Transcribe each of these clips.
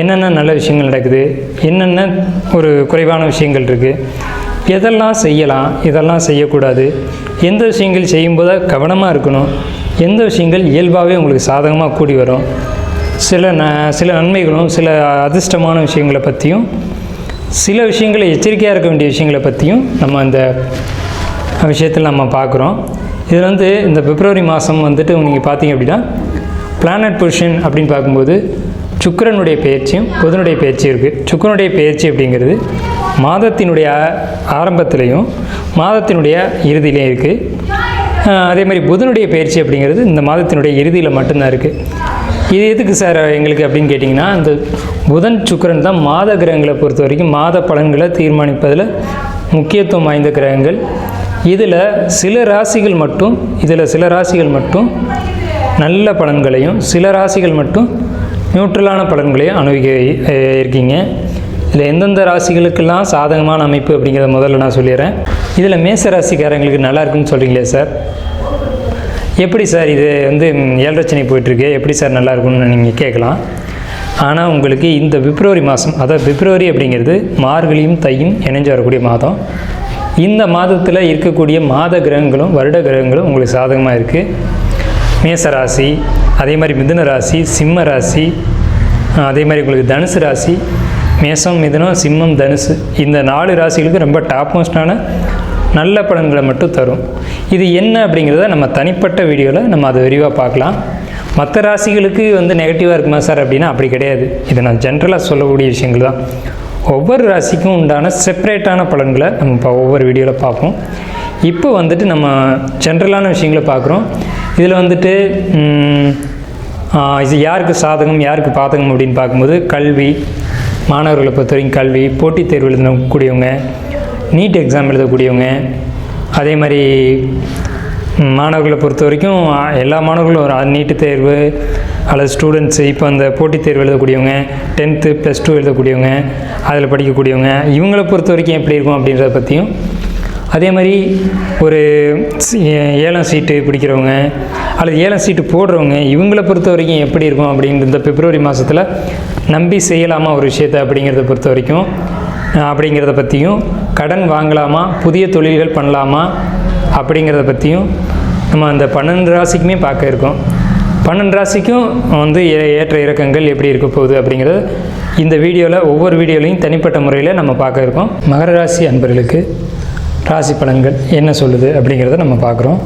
என்னென்ன நல்ல விஷயங்கள் நடக்குது? என்னென்ன ஒரு குறைவான விஷயங்கள் இருக்குது எதெல்லாம் செய்யலாம்? இதெல்லாம் செய்யக்கூடாது. எந்த விஷயங்கள் செய்யும்போது கவனமாக இருக்கணும்? எந்த விஷயங்கள் இயல்பாகவே உங்களுக்கு சாதகமாக கூடி வரும்? சில ந சில நன்மைகளும் சில அதிர்ஷ்டமான விஷயங்களை பற்றியும் சில விஷயங்களை எச்சரிக்கையாக இருக்க வேண்டிய விஷயங்களை பற்றியும் நம்ம அந்த விஷயத்தில் நம்ம பார்க்குறோம். இதில் வந்து இந்த பிப்ரவரி மாதம் வந்துட்டு நீங்கள் பார்த்தீங்க அப்படின்னா பிளானட் பொசிஷன் அப்படின்னு பார்க்கும்போது சுக்கிரனுடைய பயிற்சியும் புதனுடைய பயிற்சியும் இருக்குது சுக்கிரனுடைய பயிற்சி அப்படிங்கிறது மாதத்தினுடைய ஆரம்பத்திலையும் மாதத்தினுடைய இறுதியிலையும் இருக்குது அதே மாதிரி புதனுடைய பயிற்சி அப்படிங்கிறது இந்த மாதத்தினுடைய இறுதியில் மட்டும்தான் இருக்குது இது எதுக்கு சார் எங்களுக்கு அப்படின்னு கேட்டிங்கன்னா இந்த புதன் சுக்கிரன் தான் மாத கிரகங்களை பொறுத்த வரைக்கும் மாத பலன்களை தீர்மானிப்பதில் முக்கியத்துவம் வாய்ந்த கிரகங்கள். இதில் சில ராசிகள் மட்டும் இதில் சில ராசிகள் மட்டும் நல்ல பலன்களையும் சில ராசிகள் மட்டும் நியூட்ரலான பலன்களையும் அனுபவிக்க இருக்கீங்க. இதில் எந்தெந்த ராசிகளுக்கெல்லாம் சாதகமான அமைப்பு அப்படிங்கிறத முதல்ல நான் சொல்லிடுறேன். இதில் மேச ராசிக்காரங்களுக்கு நல்லா இருக்குன்னு சொல்கிறீங்களே சார்? எப்படி சார் இது வந்து ஏழரச்சனை போயிட்டுருக்கு? எப்படி சார் நல்லா இருக்கும்னு நீங்கள் கேட்கலாம். ஆனால் உங்களுக்கு இந்த பிப்ரவரி மாதம் அதாவது பிப்ரவரி அப்படிங்கிறது மார்கழியும் தையும் இணைஞ்சு வரக்கூடிய மாதம். இந்த மாதத்தில் இருக்கக்கூடிய மாத கிரகங்களும் வருட கிரகங்களும் உங்களுக்கு சாதகமாக இருக்குது மேச ராசி அதே மாதிரி மிதுன ராசி சிம்ம ராசி அதே மாதிரி உங்களுக்கு தனுசு ராசி மேசம் மிதுனம் சிம்மம் தனுசு. இந்த நாலு ராசிகளுக்கு ரொம்ப டாப் மோஸ்டான நல்ல பலன்களை மட்டும் தரும். இது என்ன அப்படிங்கிறத நம்ம தனிப்பட்ட வீடியோவில் நம்ம அதை விரிவாக பார்க்கலாம். மற்ற ராசிகளுக்கு வந்து நெகட்டிவாக இருக்குமா சார் அப்படின்னா அப்படி கிடையாது. இதை நான் ஜென்ரலாக சொல்லக்கூடிய விஷயங்கள் தான். ஒவ்வொரு ராசிக்கும் உண்டான செப்பரேட்டான பலன்களை நம்ம இப்போ ஒவ்வொரு வீடியோவில் பார்ப்போம். இப்போ வந்துட்டு நம்ம ஜென்ரலான விஷயங்களை பார்க்குறோம். இதில் வந்துட்டு இது யாருக்கு சாதகம் யாருக்கு பாதகம் அப்படின்னு பார்க்கும்போது கல்வி மாணவர்களை பொறுத்த வரைக்கும் கல்வி போட்டித் தேர்வு எழுதக்கூடியவங்க நீட் எக்ஸாம் எழுதக்கூடியவங்க அதே மாதிரி மாணவர்களை பொறுத்த வரைக்கும் எல்லா மாணவர்களும் ஒரு நீட்டு தேர்வு அல்லது ஸ்டூடெண்ட்ஸு இப்போ அந்த போட்டித் தேர்வு எழுதக்கூடியவங்க டென்த்து ப்ளஸ் டூ எழுதக்கூடியவங்க அதில் படிக்கக்கூடியவங்க இவங்களை பொறுத்த வரைக்கும் எப்படி இருக்கும் அப்படின்றத பற்றியும் அதே மாதிரி ஒரு ஏழாம் ஏலம் சீட்டு பிடிக்கிறவங்க அல்லது ஏலம் சீட்டு போடுறவங்க இவங்களை பொறுத்த வரைக்கும் எப்படி இருக்கும் அப்படின்ற இந்த பிப்ரவரி மாதத்தில் நம்பி செய்யலாமா ஒரு விஷயத்தை அப்படிங்கிறத பொறுத்த வரைக்கும் அப்படிங்கிறத பற்றியும் கடன் வாங்கலாமா புதிய தொழில்கள் பண்ணலாமா அப்படிங்கிறத பற்றியும் நம்ம அந்த பன்னெண்டு ராசிக்குமே பார்க்க இருக்கோம். பன்னெண்டு ராசிக்கும் வந்து ஏ- ஏற்ற இறக்கங்கள் எப்படி இருக்க போகுது அப்படிங்கிறத இந்த வீடியோவில் ஒவ்வொரு வீடியோலையும் தனிப்பட்ட முறையில் நம்ம பார்க்க இருக்கோம். மகர ராசி அன்பர்களுக்கு ராசி பலன்கள் என்ன சொல்லுது அப்படிங்கிறத நம்ம பார்க்குறோம்.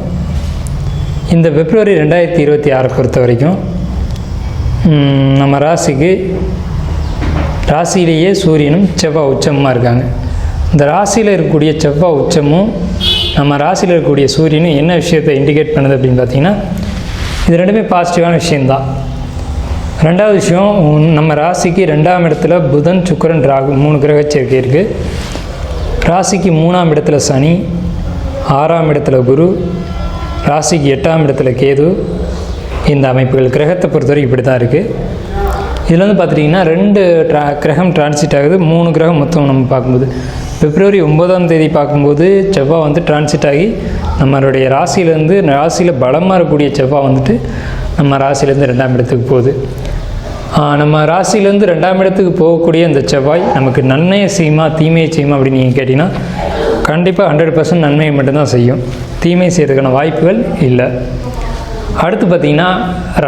இந்த பிப்ரவரி ரெண்டாயிரத்தி இருபத்தி ஆறை பொறுத்த வரைக்கும் நம்ம ராசிக்கு ராசியிலேயே சூரியனும் செவ்வாய் உச்சமாக இருக்காங்க. இந்த ராசியில் இருக்கக்கூடிய செவ்வாய் உச்சமும் நம்ம ராசியில் இருக்கக்கூடிய சூரியன் என்ன விஷயத்தை இண்டிகேட் பண்ணுது அப்படின்னு பார்த்தீங்கன்னா இது ரெண்டுமே பாசிட்டிவான விஷயந்தான் ரெண்டாவது விஷயம் நம்ம ராசிக்கு ரெண்டாம் இடத்துல புதன் சுக்கரன் ராகு மூணு கிரக சேர்க்கை இருக்குது ராசிக்கு மூணாம் இடத்துல சனி ஆறாம் இடத்துல குரு ராசிக்கு எட்டாம் இடத்துல கேது. இந்த அமைப்புகள் கிரகத்தை பொறுத்தவரைக்கும் இப்படி தான் இருக்குது இதில் வந்து பார்த்துட்டிங்கன்னா ரெண்டு ட்ரா கிரகம் டிரான்சிட் ஆகுது. மூணு கிரகம் மொத்தம் நம்ம பார்க்கும்போது. பிப்ரவரி ஒன்பதாம் தேதி பார்க்கும்போது செவ்வாய் வந்து டிரான்சிட் ஆகி நம்மளுடைய ராசியிலேருந்து ராசியில் பலமாக இருக்கக்கூடிய செவ்வாய் வந்துட்டு நம்ம ராசியிலேருந்து ரெண்டாம் இடத்துக்கு போகுது. நம்ம ராசியிலேருந்து ரெண்டாம் இடத்துக்கு போகக்கூடிய இந்த செவ்வாய் நமக்கு நன்மையை செய்யுமா தீமையை செய்யுமா அப்படின்னு நீங்கள் கேட்டிங்கன்னா கண்டிப்பாக ஹண்ட்ரட் பர்சன்ட் நன்மையை மட்டும்தான் செய்யும். தீமை செய்கிறதுக்கான வாய்ப்புகள் இல்லை. அடுத்து பார்த்திங்கன்னா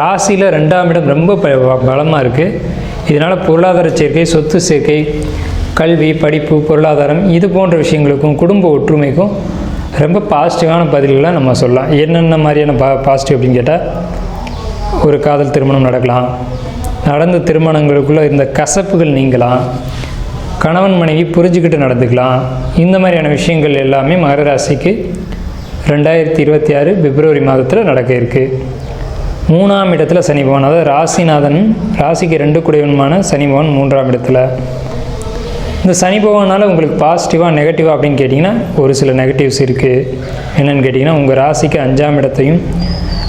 ராசியில் ரெண்டாம் இடம் ரொம்ப பலமாக இருக்குது இதனால் பொருளாதார சேர்க்கை சொத்து சேர்க்கை கல்வி படிப்பு பொருளாதாரம் இது போன்ற விஷயங்களுக்கும் குடும்ப ஒற்றுமைக்கும் ரொம்ப பாசிட்டிவான பதில்களை நம்ம சொல்லலாம். என்னென்ன மாதிரியான பா பாசிட்டிவ் அப்படின்னு கேட்டால் ஒரு காதல் திருமணம் நடக்கலாம். நடந்த திருமணங்களுக்குள்ளே இருந்த கசப்புகள் நீங்கலாம். கணவன் மனைவி புரிஞ்சுக்கிட்டு நடந்துக்கலாம். இந்த மாதிரியான விஷயங்கள் எல்லாமே மகர ராசிக்கு ரெண்டாயிரத்தி இருபத்தி ஆறு பிப்ரவரி மாதத்தில் நடக்க இருக்குது மூணாம் இடத்துல சனி பகவான். அதாவது ராசிநாதன் ராசிக்கு ரெண்டு குடையவனுமான சனி பகவான் மூன்றாம் இடத்துல. இந்த சனி பகவானால் உங்களுக்கு பாசிட்டிவாக நெகட்டிவாக அப்படின்னு கேட்டிங்கன்னா ஒரு சில நெகட்டிவ்ஸ் இருக்குது என்னென்னு கேட்டிங்கன்னா உங்கள் ராசிக்கு அஞ்சாம் இடத்தையும்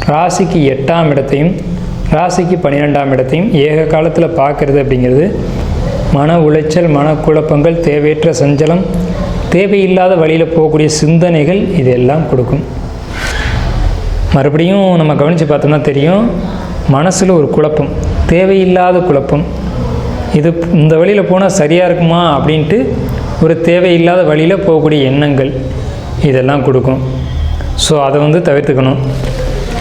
ராசிக்கு எட்டாம் இடத்தையும் ராசிக்கு பன்னிரெண்டாம் இடத்தையும் ஏக காலத்தில் பார்க்குறது அப்படிங்கிறது மன உளைச்சல் மனக்குழப்பங்கள் தேவையற்ற சஞ்சலம் தேவையில்லாத வழியில் போகக்கூடிய சிந்தனைகள் இதெல்லாம் கொடுக்கும். மறுபடியும் நம்ம கவனித்து பார்த்தோம்னா தெரியும் மனசில் ஒரு குழப்பம் தேவையில்லாத குழப்பம் இது இந்த வழியில் போனால் சரியாக இருக்குமா அப்படின்ட்டு ஒரு தேவையில்லாத வழியில் போகக்கூடிய எண்ணங்கள் இதெல்லாம் கொடுக்கும். ஸோ அதை வந்து தவிர்த்துக்கணும்.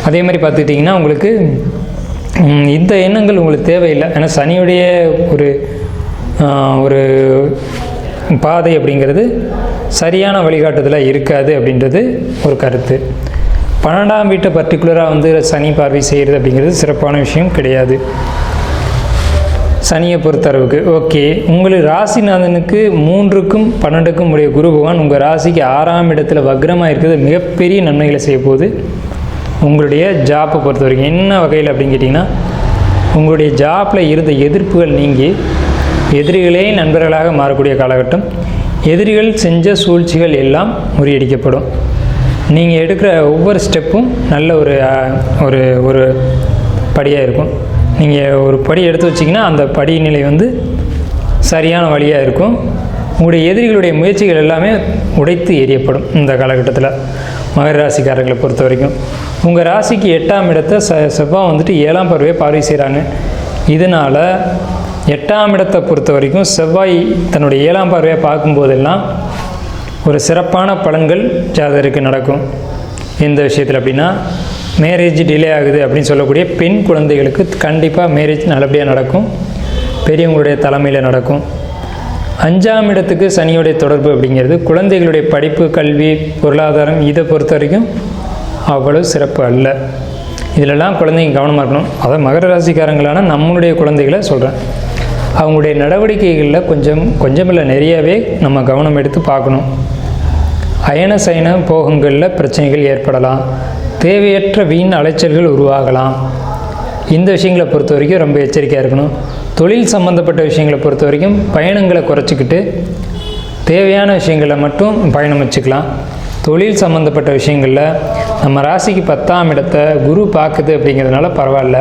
அதே மாதிரி பார்த்துக்கிட்டிங்கன்னா உங்களுக்கு இந்த எண்ணங்கள் உங்களுக்கு தேவையில்லை. ஏன்னா சனியுடைய ஒரு ஒரு பாதை அப்படிங்கிறது சரியான வழிகாட்டுதலாக இருக்காது அப்படின்றது ஒரு கருத்து. பன்னெண்டாம் வீட்டை பர்டிகுலராக வந்து சனி பார்வை செய்கிறது அப்படிங்கிறது சிறப்பான விஷயம் கிடையாது. சனியை பொறுத்தளவுக்கு. ஓகே. உங்களுக்கு ராசிநாதனுக்கு மூன்றுக்கும் பன்னெண்டுக்கும் உடைய குரு பகவான் உங்கள் ராசிக்கு ஆறாம் இடத்துல வக்ரமாக இருக்கிறது. மிகப்பெரிய நன்மைகளை செய்ய போகுது. உங்களுடைய ஜாப்பை பொறுத்த வரைக்கும் என்ன வகையில் அப்படின்னு கேட்டிங்கன்னா உங்களுடைய ஜாப்பில் இருந்த எதிர்ப்புகள் நீங்கி எதிரிகளே நண்பர்களாக மாறக்கூடிய காலகட்டம் எதிரிகள் செஞ்ச சூழ்ச்சிகள் எல்லாம் முறியடிக்கப்படும். நீங்கள் எடுக்கிற ஒவ்வொரு ஸ்டெப்பும் நல்ல ஒரு ஒரு ஒரு படியாக இருக்கும். நீங்கள் ஒரு படி எடுத்து வச்சிங்கன்னா அந்த படிநிலை வந்து சரியான வழியாக இருக்கும். உங்களுடைய எதிரிகளுடைய முயற்சிகள் எல்லாமே உடைத்து எரியப்படும் இந்த காலகட்டத்தில் மகர ராசிக்காரர்களை பொறுத்த வரைக்கும். உங்கள் ராசிக்கு எட்டாம் இடத்தை ச செவ்வாய் வந்துட்டு ஏழாம் பருவே பார்வை செய்கிறாங்க இதனால் எட்டாம் இடத்தை பொறுத்த வரைக்கும் செவ்வாய் தன்னுடைய ஏழாம் பார்வையை பார்க்கும்போதெல்லாம் ஒரு சிறப்பான பலன்கள் ஜாதகருக்கு நடக்கும். எந்த விஷயத்தில் அப்படின்னா மேரேஜ் டிலே ஆகுது அப்படின்னு சொல்லக்கூடிய பெண் குழந்தைகளுக்கு கண்டிப்பாக மேரேஜ் நல்லபடியாக நடக்கும். பெரியவங்களுடைய தலைமையில் நடக்கும். அஞ்சாம் இடத்துக்கு சனியுடைய தொடர்பு அப்படிங்கிறது குழந்தைகளுடைய படிப்பு கல்வி பொருளாதாரம் இதை பொறுத்த வரைக்கும் அவ்வளவு சிறப்பு அல்ல. இதிலெல்லாம் குழந்தைங்க கவனமாக இருக்கணும். அதை மகர ராசிக்காரங்களான நம்மளுடைய குழந்தைகளை சொல்கிறேன் அவங்களுடைய நடவடிக்கைகளில் கொஞ்சம் கொஞ்சம் இல்லை நிறையவே நம்ம கவனம் எடுத்து பார்க்கணும். அயன சயன போகங்களில் பிரச்சனைகள் ஏற்படலாம். தேவையற்ற வீண் அலைச்சல்கள் உருவாகலாம். இந்த விஷயங்களை பொறுத்த வரைக்கும் ரொம்ப எச்சரிக்கையாக இருக்கணும். தொழில் சம்மந்தப்பட்ட விஷயங்களை பொறுத்த வரைக்கும் பயணங்களை குறைச்சிக்கிட்டு தேவையான விஷயங்களை மட்டும் பயணம் வச்சுக்கலாம். தொழில் சம்மந்தப்பட்ட விஷயங்களில் நம்ம ராசிக்கு பத்தாம் இடத்தை குரு பார்க்குது அப்படிங்கிறதுனால பரவாயில்ல.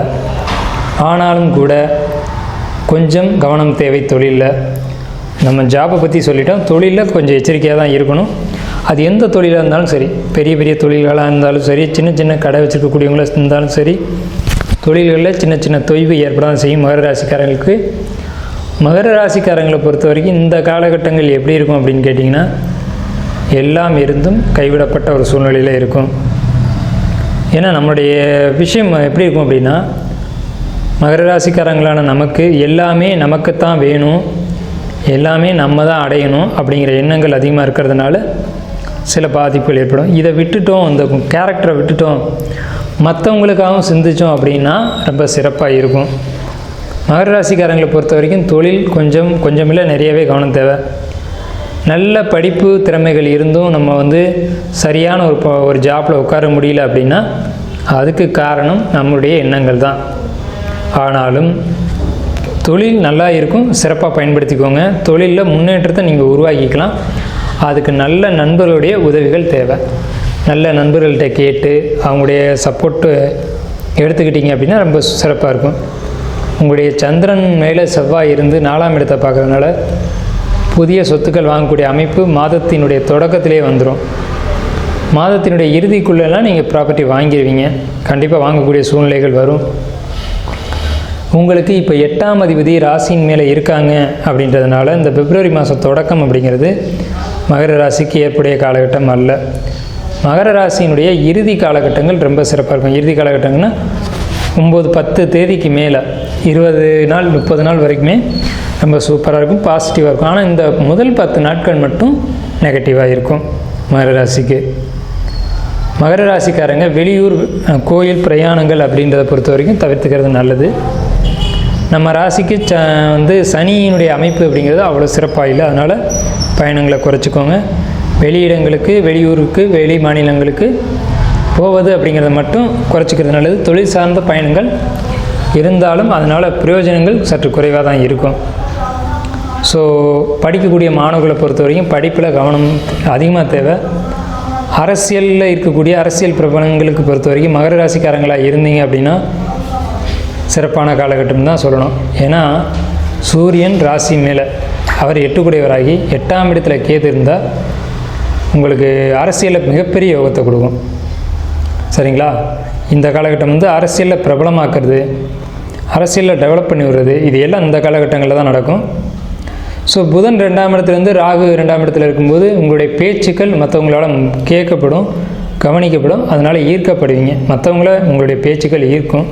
ஆனாலும் கூட கொஞ்சம் கவனம் தேவை தொழிலில். நம்ம ஜாப்பை பற்றி சொல்லிட்டோம். தொழிலில் கொஞ்சம் எச்சரிக்கையாக தான் இருக்கணும். அது எந்த தொழிலாக இருந்தாலும் சரி பெரிய பெரிய தொழில்களாக இருந்தாலும் சரி சின்ன சின்ன கடை வச்சுருக்கக்கூடியவங்களாக இருந்தாலும் சரி தொழில்களில் சின்ன சின்ன தொய்வு ஏற்பட செய்யும் மகர ராசிக்காரங்களுக்கு மகர ராசிக்காரங்களை பொறுத்த வரைக்கும் இந்த காலகட்டங்கள் எப்படி இருக்கும் அப்படின்னு கேட்டிங்கன்னா எல்லாம் இருந்தும் கைவிடப்பட்ட ஒரு சூழ்நிலையில் இருக்கும். ஏன்னா நம்மளுடைய விஷயம் எப்படி இருக்கும் அப்படின்னா மகர ராசிக்காரங்களான நமக்கு எல்லாமே நமக்குத்தான் வேணும் எல்லாமே நம்ம தான் அடையணும் அப்படிங்கிற எண்ணங்கள் அதிகமாக இருக்கிறதுனால சில பாதிப்புகள் ஏற்படும். இதை விட்டுட்டோம் இந்த கேரக்டரை விட்டுட்டோம் மற்றவங்களுக்காகவும் சிந்திச்சோம் அப்படின்னா ரொம்ப சிறப்பாக இருக்கும். மகர ராசிக்காரங்களை பொறுத்த வரைக்கும் தொழில் கொஞ்சம் கொஞ்சமில்ல நிறையவே கவனம் தேவை. நல்ல படிப்பு திறமைகள் இருந்தும் நம்ம வந்து சரியான ஒரு ஒரு ஜாப்பில் உட்கார முடியல அப்படின்னா அதுக்கு காரணம் நம்மளுடைய எண்ணங்கள் தான். ஆனாலும் தொழில் நல்லா இருக்கும் சிறப்பாக பயன்படுத்திக்கோங்க. தொழிலில் முன்னேற்றத்தை நீங்கள் உருவாக்கிக்கலாம். அதுக்கு நல்ல நண்பர்களுடைய உதவிகள் தேவை. நல்ல நண்பர்கள்ட்ட கேட்டு அவங்களுடைய சப்போர்ட்டு எடுத்துக்கிட்டீங்க அப்படின்னா ரொம்ப சிறப்பாக இருக்கும். உங்களுடைய சந்திரன் மேலே செவ்வாய் இருந்து நாலாம் இடத்தை பார்க்குறதுனால புதிய சொத்துக்கள் வாங்கக்கூடிய அமைப்பு மாதத்தினுடைய தொடக்கத்திலே வந்துடும் மாதத்தினுடைய இறுதிக்குள்ளெல்லாம் நீங்கள் ப்ராப்பர்ட்டி வாங்கிடுவீங்க கண்டிப்பாக வாங்கக்கூடிய சூழ்நிலைகள் வரும். உங்களுக்கு இப்போ எட்டாம் அதிபதி ராசியின் மேலே இருக்காங்க அப்படின்றதுனால இந்த பிப்ரவரி மாதம் தொடக்கம் அப்படிங்கிறது மகர ராசிக்கு ஏற்புடைய காலகட்டம் அல்ல. மகர ராசியினுடைய இறுதி காலகட்டங்கள் ரொம்ப சிறப்பாக இருக்கும். இறுதி காலகட்டங்கள்னா ஒம்பது பத்து தேதிக்கு மேலே இருபது நாள் முப்பது நாள் வரைக்குமே ரொம்ப சூப்பராக இருக்கும் பாசிட்டிவாக இருக்கும். ஆனால் இந்த முதல் பத்து நாட்கள் மட்டும் நெகட்டிவாக இருக்கும் மகர ராசிக்கு. மகர ராசிக்காரங்க வெளியூர் கோயில் பிரயாணங்கள் அப்படின்றத பொறுத்த வரைக்கும் தவிர்த்துக்கிறது நல்லது. நம்ம ராசிக்கு ச வந்து சனியினுடைய அமைப்பு அப்படிங்கிறது அவ்வளோ சிறப்பாக இல்லை. அதனால் பயணங்களை குறைச்சிக்கோங்க. வெளியிடங்களுக்கு வெளியூருக்கு வெளி மாநிலங்களுக்கு போவது அப்படிங்கிறத மட்டும் குறைச்சிக்கிறது நல்லது. தொழில் சார்ந்த பயணங்கள் இருந்தாலும் அதனால் பிரயோஜனங்கள் சற்று குறைவாக தான் இருக்கும். ஸோ படிக்கக்கூடிய மாணவர்களை பொறுத்த வரைக்கும் படிப்பில் கவனம் அதிகமாக தேவை. அரசியலில் இருக்கக்கூடிய அரசியல் பிரபலங்களுக்கு பொறுத்த வரைக்கும் மகர ராசிக்காரங்களாக இருந்தீங்க அப்படின்னா சிறப்பான காலகட்டம் தான் சொல்லணும். ஏன்னா சூரியன் ராசி மேலே. அவர் எட்டுக்குடையவராகி எட்டாம் இடத்துல கேது இருந்தால் உங்களுக்கு அரசியலில் மிகப்பெரிய யோகத்தை கொடுக்கும். சரிங்களா? இந்த காலகட்டம் வந்து அரசியலில் பிரபலமாக்குறது அரசியலில் டெவலப் பண்ணி விடுறது இது எல்லாம் இந்த காலகட்டங்களில் தான் நடக்கும். ஸோ புதன் ரெண்டாம் இடத்துலேருந்து ராகு ரெண்டாம் இடத்துல இருக்கும்போது உங்களுடைய பேச்சுக்கள் மற்றவங்களால கேட்கப்படும் கவனிக்கப்படும் அதனால் ஈர்க்கப்படுவீங்க. மற்றவங்கள உங்களுடைய பேச்சுக்கள் ஈர்க்கும்.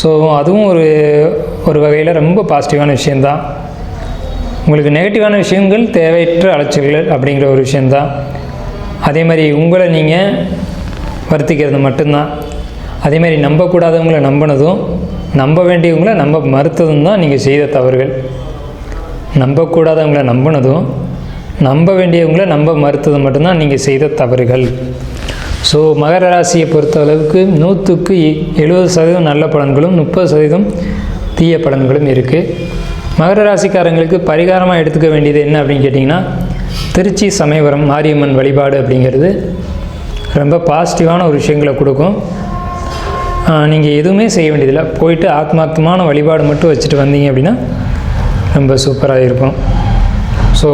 ஸோ அதுவும் ஒரு ஒரு வகையில் ரொம்ப பாசிட்டிவான விஷயந்தான் உங்களுக்கு நெகட்டிவான விஷயங்கள் தேவையற்ற அலைச்சல்கள் அப்படிங்கிற ஒரு விஷயந்தான் அதே மாதிரி உங்களை நீங்கள் வருத்திக்கிறது மட்டும்தான். அதே மாதிரி நம்பக்கூடாதவங்களை நம்பினதும் நம்ப வேண்டியவங்கள நம்ப மறுத்ததும் தான் நீங்கள் செய்த தவறுகள். நம்பக்கூடாதவங்களை நம்பினதும் நம்ப வேண்டியவங்கள நம்ப மறுத்தது மட்டும்தான் நீங்கள் செய்த தவறுகள். ஸோ மகர ராசியை பொறுத்த அளவுக்கு நூற்றுக்கு எழுபது சதவீதம் நல்ல பலன்களும் முப்பது சதவீதம் தீய பலன்களும் இருக்குது மகர ராசிக்காரங்களுக்கு பரிகாரமாக எடுத்துக்க வேண்டியது என்ன அப்படின்னு கேட்டிங்கன்னா திருச்சி சமயபுரம் மாரியம்மன் வழிபாடு அப்படிங்கிறது ரொம்ப பாசிட்டிவான ஒரு விஷயங்களை கொடுக்கும். நீங்கள் எதுவுமே செய்ய வேண்டியதில்லை. போயிட்டு ஆத்மார்த்தமான வழிபாடு மட்டும் வச்சுட்டு வந்தீங்க அப்படின்னா ரொம்ப சூப்பராக இருக்கும். ஸோ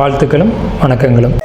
வாழ்த்துக்களும் வணக்கங்களும்.